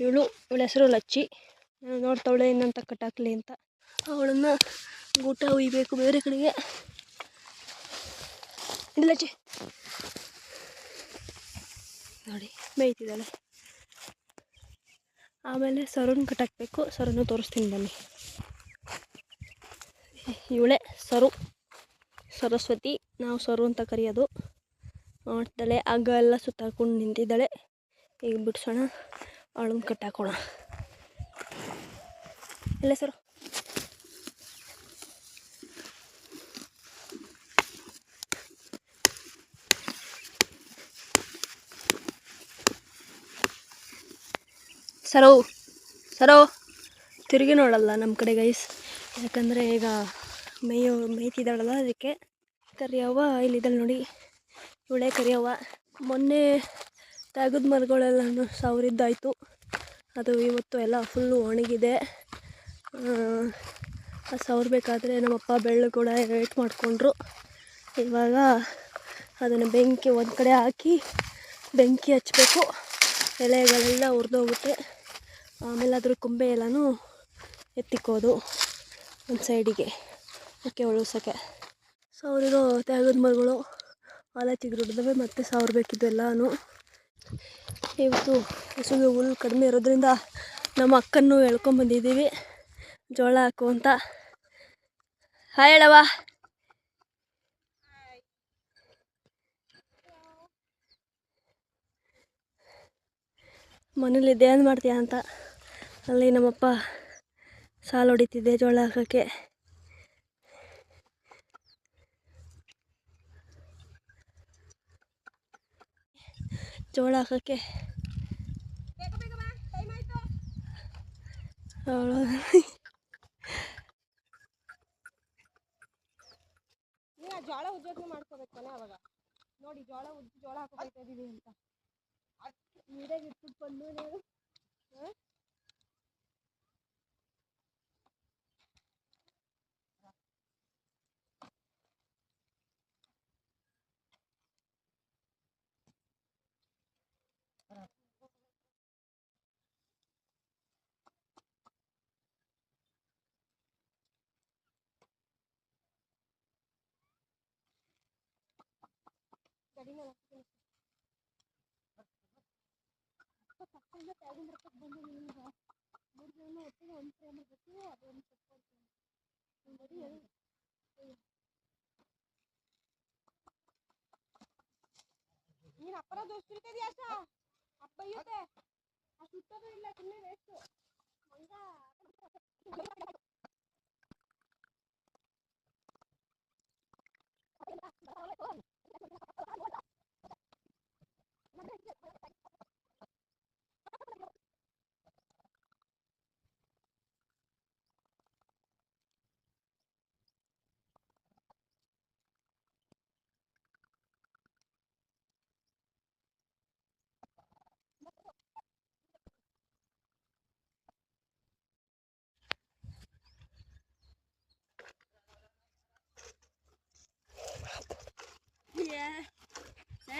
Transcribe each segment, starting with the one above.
ಇವಳು ಇವಳ ಹೆಸರು ಲಚ್ಚಿ. ನೋಡ್ತಾವಳೆ ಇನ್ನಂತ ಕಟ್ಟಾಕ್ಲಿ ಅಂತ. ಅವಳನ್ನು ಊಟ ಒಯ್ಬೇಕು ಬೇರೆ ಕಡೆಗೆ. ಲಚ್ಚಿ. ನೋಡಿ ಮೇಯ್ತಿದ್ದಾಳೆ ಆಮೇಲೆ ಸರುನ ಕಟ್ಟಾಕಬೇಕು ಸರನ್ನು ತೋರಿಸ್ತೀನಿ ಬನ್ನಿ. ಇವಳೆ ಸರು. ಸರಸ್ವತಿ. ನಾವು ಸರು ಅಂತ ಕರೆಯೋದು. ನೋಡ್ತಾಳೆ. ಹಗ್ಗ ಎಲ್ಲ ಸುತ್ತಾಕೊಂಡು ನಿಂತಿದ್ದಾಳೆ. ಈಗ ಬಿಡ್ಸೋಣ. ಅವಳನ್ನ ಕಟ್ಟಾಕೋಣ ಇಲ್ಲ ಸರ್. ಸರೋ ಸರೋ, ತಿರುಗಿ ನೋಡಲ್ಲ ನಮ್ಮ ಕಡೆ ಗೈಸ್ ಯಾಕಂದರೆ ಈಗ ಮೇಯೋ ಮೇಯ್ತಿದ್ದಾಳಲ್ಲ ಅದಕ್ಕೆ ಕರಿಯವ್ವ ಇಲ್ಲಿದ್ದಾಳೆ ನೋಡಿ. ಇವಳೆ ಕರಿಯವ್ವ. ಮೊನ್ನೆ ತೆಗೆದ ಮರಗಳೆಲ್ಲ ಸಾವಿರಿದ್ದಾಯಿತು. ಅದು ಇವತ್ತು ಎಲ್ಲ ಫುಲ್ಲು ಒಣಗಿದೆ. ಸವರ್ಬೇಕಾದ್ರೆ ನಮ್ಮಪ್ಪ ಬೆಳ್ಳು ಕೂಡ ವೇಟ್ ಮಾಡಿಕೊಂಡ್ರು. ಇವಾಗ ಅದನ್ನು ಬೆಂಕಿ ಒಂದು ಕಡೆ ಹಾಕಿ ಬೆಂಕಿ ಹಚ್ಚಬೇಕು ಎಲೆಗಳೆಲ್ಲ ಹುರಿದೋಗುತ್ತೆ ಆಮೇಲೆ ಅದ್ರ ಕೊಂಬೆ ಎಲ್ಲನೂ ಎತ್ತಿಕ್ಕೋದು ಒಂದು ಸೈಡಿಗೆ ಓಕೆ ಉಳಿಸೋಕ್ಕೆ. ಸಾವಿರೋ ತ್ಯಾಗದ ಮರಗಳು ಆಲ ಚಿಗುರಿಡ್ದವೆ ಮತ್ತು ಸಾವಿರಬೇಕಿದ್ದು ಎಲ್ಲನೂ. ಇವತ್ತು ಹಸುಗೆ ಹುಲ್ಲು ಕಡಿಮೆ ಇರೋದ್ರಿಂದ ನಮ್ಮ ಅಕ್ಕನ್ನು ಎಳ್ಕೊಂಬಂದಿದ್ದೀವಿ ಜೋಳ ಹಾಕು ಅಂತ. ಹಾಯ್ ಹೇಳವ್ವ ಮನೇಲಿದ್ದೆ ಏನು ಮಾಡ್ತೀಯ ಅಂತ. ಅಲ್ಲಿ ನಮ್ಮಪ್ಪ ಸಾಲು ಹೊಡಿತಿದ್ದೆ ಜೋಳ ಹಾಕೋಕ್ಕೆ. ಜೋಳ ಹಾಕೋಕ್ಕೆ ಅವಳು ಜೋಳ ಉಜ್ಜೋದ್ನ ಮಾಡ್ಕೋಬೇಕು ತಾನೇ ಅವಾಗ. ನೋಡಿ ಜೋಳ ಉಜ್ಜಿ ಜೋಳ ಹಾಕೋಬೇಕು ಅಂತ. ಅಂತ ನೀರಾಗ ಇಟ್ಟು ಬಂದು ನೀವು ಪಕ್ಕದಿಂದ ತೆಗಿನ ರೊಕ್ಕಕ್ಕೆ ಬಂದು ನಿಮ್ಗೆ ಅಪ್ಪರ ಅಷ್ಟ ಅಪ್ಪ ಅಯ್ಯುತ್ತೆ ಅಷ್ಟು ಸುತ್ತೋದು ಇಲ್ಲ ಸುಮ್ಮನೆ ವೇಸ್ಟು ಮಂಗ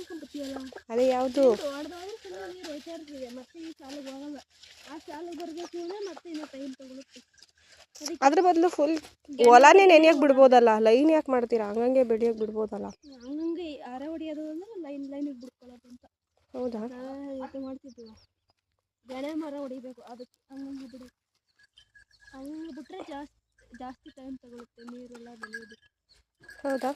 ಅದೇ ಯಾವುದು? ಅಂದರೆ ಮತ್ತೆ ಇನ್ನೂ ಟೈಮ್ ತಗೊಳುತ್ತೆ ಅದ್ರ ಬದಲು ಫುಲ್ ಹೊಲನೇ ನೆನೆಯಕ್ ಬಿಡ್ಬೋದಲ್ಲ? ಲೈನ್ ಯಾಕೆ ಮಾಡ್ತೀರಾ? ಹಂಗಂಗೆ ಬೆಳೆಯೋಕೆ ಬಿಡ್ಬೋದಲ್ಲ? ಹಂಗಂಗೆ ಅರೆ ಹೊಡಿಯೋದು ಅಂದ್ರೆ ಲೈನ್ ಬಿಡ್ಕೊಳ್ಳೋದು ಅಂತ. ಹೌದಾ? ಇದು ಮಾಡ್ತಿದ್ವಿ. ಗೆಣೆ ಮರ ಹೊಡಿಬೇಕು. ಅದಕ್ಕೆ ಹಂಗಂಗೆ ಬಿಡಿ. ಹಂಗಂಗೆ ಬಿಟ್ರೆ ಜಾಸ್ತಿ ಜಾಸ್ತಿ ಟೈಮ್ ತಗೊಳುತ್ತೆ ನೀರೆಲ್ಲ ಬೆಳೆಯೋದು ಹೌದಾ?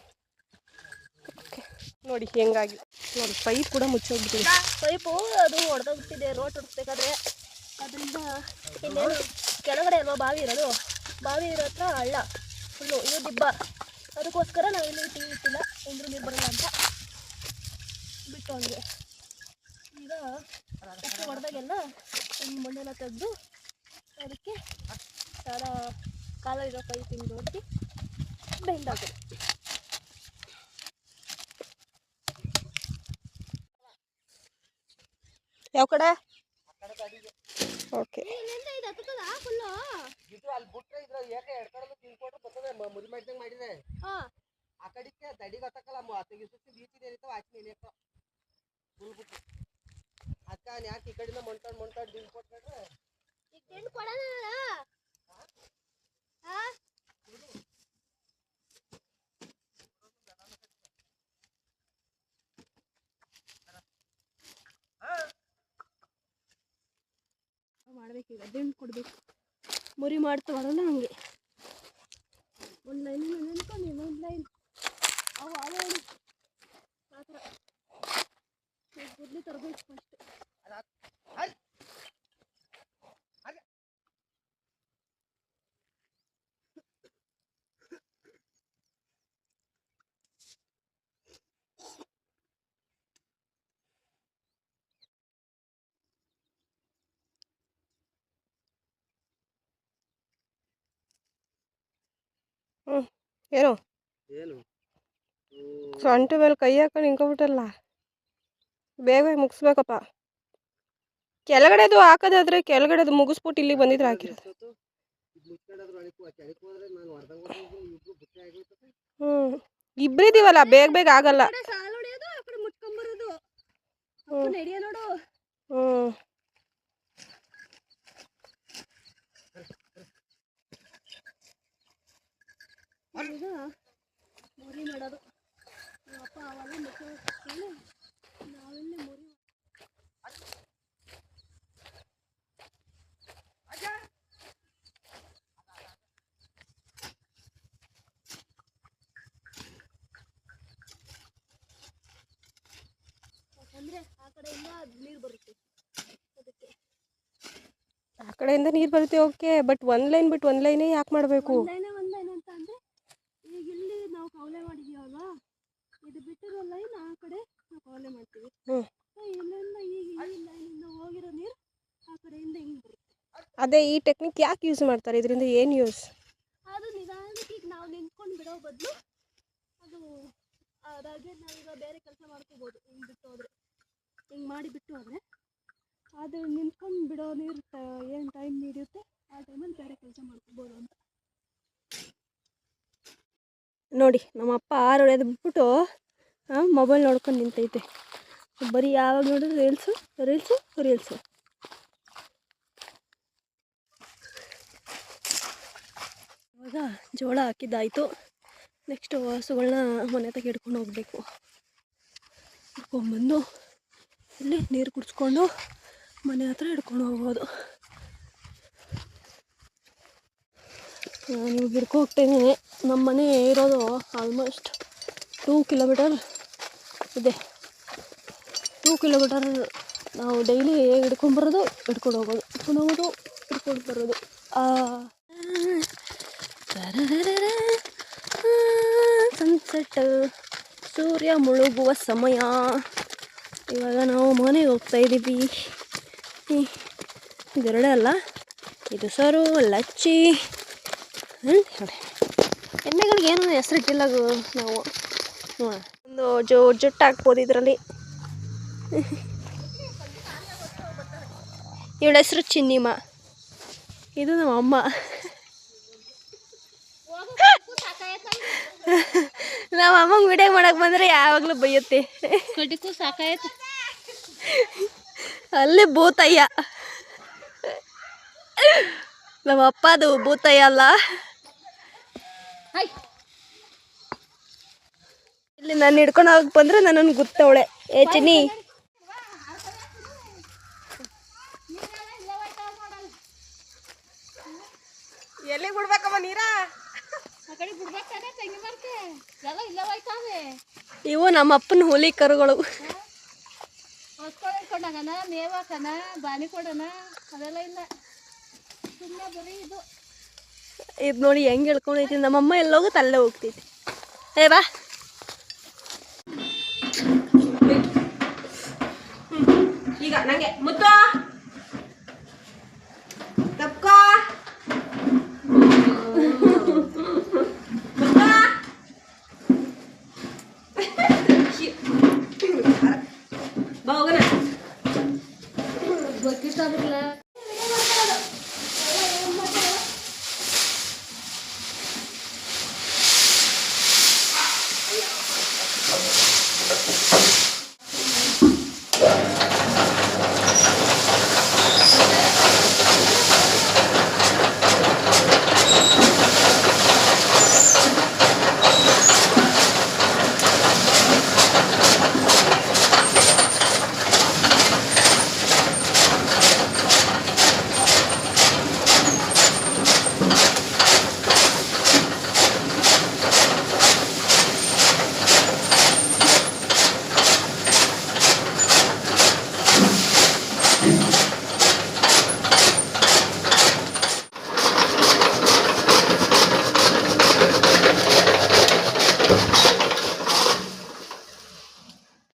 ಓಕೆ ನೋಡಿ ಹೆಂಗಾಗಿ. ನೋಡಿ, ಪೈಪ್ ಕೂಡ ಮುಚ್ಚೋಗ್ಬಿಟ್ಟಿದೆ. ಪೈಪು ಅದು ಹೊಡೆದೋಗ್ಬಿಟ್ಟಿದೆ ರೋಡ್ ಹೊಡಿಸ್ಬೇಕಾದ್ರೆ ಅದರಿಂದ ಇನ್ನೇನು ಕೆಳಗಡೆ ಅಲ್ವಾ ಬಾವಿ ಇರೋದು? ಬಾವಿ ಇರೋ ಹತ್ರ ಹಳ್ಳ. ಫುಲ್ಲು ಇದು ದಿಬ್ಬ. ಅದಕ್ಕೋಸ್ಕರ ನಾವು ಇಲ್ಲಿ ಟೀ ಇಟ್ಟಿಲ್ಲ ಒಂದ್ರ ನೀರು ಬರಲ್ಲ ಅಂತ ಬಿಟ್ಟು ಹಂಗೆ ಈಗ ಹೊಡೆದಾಗೆಲ್ಲ ಒಂದು ಮಣ್ಣೆಲ್ಲ ತೆಗೆದು ಅದಕ್ಕೆ ಕಾಲ ಇರೋ ಪೈಪಿಂದ ಹೊಡ್ದು ಬೆಂಡ್ ಹಾಕೋದು ಯಾವ ಕಡೆ ಓಕೆ ಇಲ್ಲಿಂದ ಇದು ಹತ್ತದ ಫುಲ್ಲು ಇದು ಅಲ್ಲಿ ಬಿಟ್ರೆ ಇದ್ರ ಏಕೆ ಎರಡ್ ಕಡೆ ತಿನ್ಕೊಟ್ರೆ ಬರ್ತದೆ ಮ- ಮುರಿ ಮಾಡಿದಂಗೆ ಮಾಡಿದೆ ಹಾ ಆ ಕಡೆಗೆ ದಡಿಗೆ ಹತ್ತಕ್ಕಲ್ಲ ತೆಗಿ ಸುತ್ತಿ ಬೀಚಿದೆ ಇರ್ತಾವ ಆಚೆ ನೆನೆಯಕ್ಕ ಫುಲ್ ಬಿಟ್ಟು ಅದಕ್ಕೆ ಯಾಕೆ ಈ ಕಡೆಯಿಂದ ಮೊಂಟಾಡ್ ಮೊಂಟಾಡ್ ಈಗ ದಿಂಡು ಕೊಡ್ಬೇಕು. ಮುರಿ ಮಾಡ್ತವಲ್ಲ ಹಂಗೆ. ಒಂದು ಲೈನ್ ನೆನ್ಕೊಂಡು ಇನ್ನೊಂದು ಲೈನ್ ಅವು ಅವು ಆ ಥರ. ಗುದ್ಲಿ ತರಬೇಕು ಫಸ್ಟ್ ಏನು? ಏನು? ಸೊಂಟ ಮೇಲೆ ಕೈ ಹಾಕೊಂಡು ಹಿಂಕೋಬಿಟ್ಟಲ್ಲ ಬೇಗ ಮುಗಿಸ್ಬೇಕಪ್ಪ. ಕೆಳಗಡೆದು ಹಾಕೋದಾದ್ರೆ ಕೆಳಗಡೆದು ಮುಗಿಸ್ಬಿಟ್ಟು ಇಲ್ಲಿಗೆ ಬಂದಿದ್ರೆ ಹಾಕಿರೋದು. ಹ್ಞೂ ಇಬ್ಬರಿದ್ದೀವಲ್ಲ ಬೇಗ ಬೇಗ ಆಗಲ್ಲ. ಕಡೆ ಸಾಲು ಹೊಡಿಯೋದು ಆ ಕಡೆ ಮುಟ್ಕೊಂಬರೋದು ಹ್ಮ್. ನಡೆಯ ನೋಡು ಹ್ಞೂ ಈಗ ಮುರಿ ಮಾಡೋದು ನಮ್ಮ ಅಪ್ಪ ಅವೆಲ್ಲ ಮುಚ್ಕೊಂಡು ನಾವೆಲ್ಲ ಮುರಿ ಯಾಕಂದ್ರೆ ಆ ಕಡೆಯಿಂದ ನೀರು ಬರುತ್ತೆ ಅದಕ್ಕೆ ಆ ಕಡೆಯಿಂದ ನೀರು ಬರುತ್ತೆ ಓಕೆ. ಬಟ್ ಒಂದು ಲೈನ್ ಬಿಟ್ಟು ಒಂದು ಲೈನೇ ಯಾಕೆ ಮಾಡಬೇಕು? ಒಂದೈನ ಒಂದೈನ ಅಂತ ಅಂದ್ರೆ ಈಗ ಇಲ್ಲಿ ನಾವು ಕವಲೆ ಮಾಡಿದೀವಲ್ವಾ? ಇದು ಬಿಟ್ಟಿರೋ ಲೈನ್ ಆ ಕಡೆ ನಾವು ಕವಲೆ ಮಾಡ್ತೀವಿ. ಹ್ಞೂ ಸೊ ಇಲ್ಲಿಂದ ಈಗ ಈ ಲೈನಿಂದ ಹೋಗಿರೋ ನೀರು ಆ ಕಡೆಯಿಂದ ಹಿಂಗೆ ಬರುತ್ತೆ. ಅದೇ ಈ ಟೆಕ್ನಿಕ್ ಯಾಕೆ ಯೂಸ್ ಮಾಡ್ತಾರೆ? ಇದರಿಂದ ಏನು ಯೂಸ್ ಅದು ನಿಧಾನಕ್ಕೆ ಈಗ ನಾವು ನಿಂತ್ಕೊಂಡು ಬಿಡೋ ಬದಲು ಅದು ಅದಾಗೆ ನಾವೀಗ ಬೇರೆ ಕೆಲಸ ಮಾಡ್ಕೋಬೋದು ಹಿಂಗೆ ಬಿಟ್ಟು ಹೋದ್ರೆ. ಹಿಂಗೆ ಮಾಡಿ ಬಿಟ್ಟು ಹೋದ್ರೆ. ಅದು ನಿಂತ್ಕೊಂಡು ಬಿಡೋ ನೀರು ಏನು ಟೈಮ್ ಹಿಡಿಯುತ್ತೆ? ಆ ಟೈಮಲ್ಲಿ ಬೇರೆ ಕೆಲಸ ಮಾಡ್ಕೋಬೋದು ಅಂತ. ನೋಡಿ, ನಮ್ಮ ಅಪ್ಪ ಆರು ಹೊಡೆದು ಬಿಟ್ಬಿಟ್ಟು ಮೊಬೈಲ್ ನೋಡ್ಕೊಂಡು ನಿಂತೈತೆ. ಬರೀ ಯಾವಾಗ ನೋಡಿದ್ರು ರೀಲ್ಸು ರೀಲ್ಸು ರೀಲ್ಸು ಇವಾಗ ಜೋಳ ಹಾಕಿದ್ದಾಯಿತು. ನೆಕ್ಸ್ಟು ಹಸುಗಳನ್ನ ಮನೆ ತಗ ಹಿಡ್ಕೊಂಡು ಹೋಗಬೇಕು. ಹಿಡ್ಕೊಂಬಂದು ಇಲ್ಲಿ ನೀರು ಕುಡಿಸ್ಕೊಂಡು ಮನೆ ಹತ್ರ ಹಿಡ್ಕೊಂಡು ಹೋಗ್ಬೋದು. ನೀವು ಹಿಡ್ಕೊ ಹೋಗ್ತೀನಿ ನಮ್ಮ ಮನೆ ಇರೋದು ಆಲ್ಮೋಸ್ಟ್ ಟೂ ಕಿಲೋಮೀಟರ್ ಇದೆ. ಟೂ ಕಿಲೋಮೀಟರ್ ನಾವು ಡೈಲಿ ಹಿಡ್ಕೊಂಬರೋದು ಹಿಡ್ಕೊಂಡು ಹೋಗೋದು ಹಿಡ್ಕೊಂಡು ಹೋಗೋದು. ಹಿಡ್ಕೊಂಡು ಬರೋದು. ಸನ್ಸೆಟ್ ಸೂರ್ಯ ಮುಳುಗುವ ಸಮಯ. ಇವಾಗ ನಾವು ಮನೆಗೆ ಹೋಗ್ತಾ ಇದ್ದೀವಿ ಇದೆರಡೇ ಅಲ್ಲ. ಇದು ಸರು, ಲಚ್ಚಿ. ಎಣ್ಣೆಗಳಿಗೆ ಏನೂ ಹೆಸರಿಟ್ಟಿಲ್ಲ ನಾವು. ಒಂದು ಜೋ, ಜುಟ್ಟು ಹಾಕ್ಬೋದು ಇದರಲ್ಲಿ. ಇವಳ ಹೆಸರು ಚಿನ್ನಿಮ. ಇದು ನಮ್ಮ ಅಮ್ಮ. ನಮ್ಮ ಅಮ್ಮಂಗೆ ವಿಡಿಯೋ ಮಾಡಕ್ಕೆ ಬಂದರೆ ಯಾವಾಗಲೂ ಬೈಯುತ್ತೆ. ಸಾಕಾಯ್ತು ಅಲ್ಲೇ ಭೂತಯ್ಯ. ನಮ್ಮ ಅಪ್ಪದು ಭೂತಯ್ಯ ಅಲ್ಲ. ಇಲ್ಲಿ ನಾನು ಹಿಡ್ಕೊಂಡು ಹೋಗಿ ಬಂದ್ರೆ ನನ್ನನ್ನು ಗುತ್ತವಳೆ. ಏ ಚಿನ್ನಿ. ಎಲ್ಲಿ ಬಿಡ್ಬೇಕಮ್ಮ ನೀರ? ಇವು ನಮ್ಮ ಅಪ್ಪನ ಹುಲಿ ಕರುಗಳು. ಹೊಸ್ಕೊಂಡು ಇಟ್ಕೊಂಡಾಗನ ಮೇವಾಕನ ಬಾನಿ ಕೊಡೋಣ ಅದೆಲ್ಲ ಇಲ್ಲ. ಸುಮ್ಮನೆ ಬರೀ ಇದು. ಇದು ನೋಡಿ ಹೆಂಗೆ ಹೇಳ್ಕೊಂಡೈತಿ ನಮ್ಮಮ್ಮ ಎಲ್ಲೋಗುತ್ತೆ ಅಲ್ಲೇ ಹೋಗ್ತೈತಿ. ಏ ಬಾ. ಈಗ ನಂಗೆ ಮುತ್ತು. బాగున్నా